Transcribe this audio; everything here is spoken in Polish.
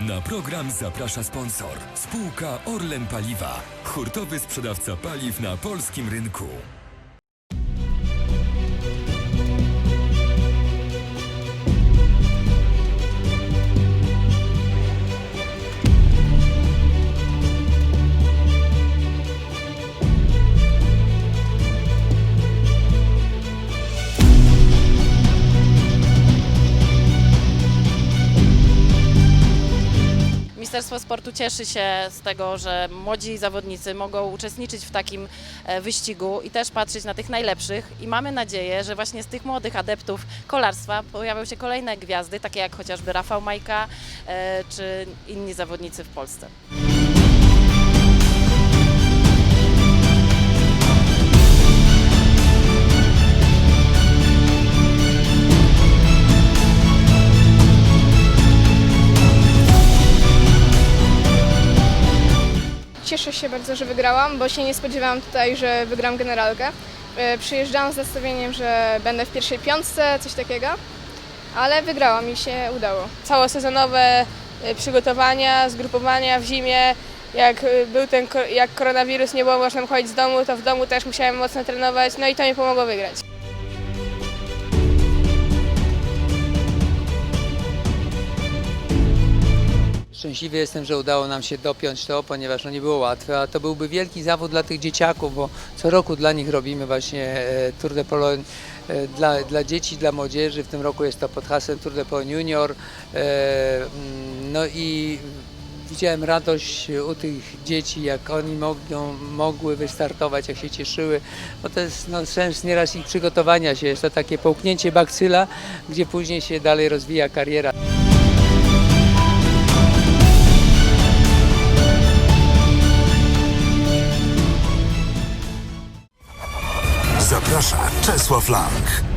Na program zaprasza sponsor. Spółka Orlen Paliwa. Hurtowy sprzedawca paliw na polskim rynku. Ministerstwo Sportu cieszy się z tego, że młodzi zawodnicy mogą uczestniczyć w takim e, wyścigu i też patrzeć na tych najlepszych. I mamy nadzieję, że właśnie z tych młodych adeptów kolarstwa pojawią się kolejne gwiazdy, takie jak chociażby Rafał Majka e, czy inni zawodnicy w Polsce. Cieszę się bardzo, że wygrałam, bo się nie spodziewałam tutaj, że wygram generalkę. E, Przyjeżdżałam z nastawieniem, że będę w pierwszej piątce, coś takiego, ale wygrałam i się udało. całosezonowe y, przygotowania, zgrupowania w zimie. Jak y, był ten, jak koronawirus, nie było można chodzić z domu, to w domu też musiałem mocno trenować, no i to mi pomogło wygrać. Szczęśliwy jestem, że udało nam się dopiąć to, ponieważ no nie było łatwe, a to byłby wielki zawód dla tych dzieciaków, bo co roku dla nich robimy właśnie e, Tour de Pologne e, dla, dla dzieci, dla młodzieży. W tym roku jest to pod hasłem Tour de Pologne Junior. E, mm, No i widziałem radość u tych dzieci, jak oni mogą, mogły wystartować, jak się cieszyły, bo to jest no, sens nieraz ich przygotowania się, jest to takie połknięcie bakcyla, gdzie później się dalej rozwija kariera. Zaprasza Czesław Lang.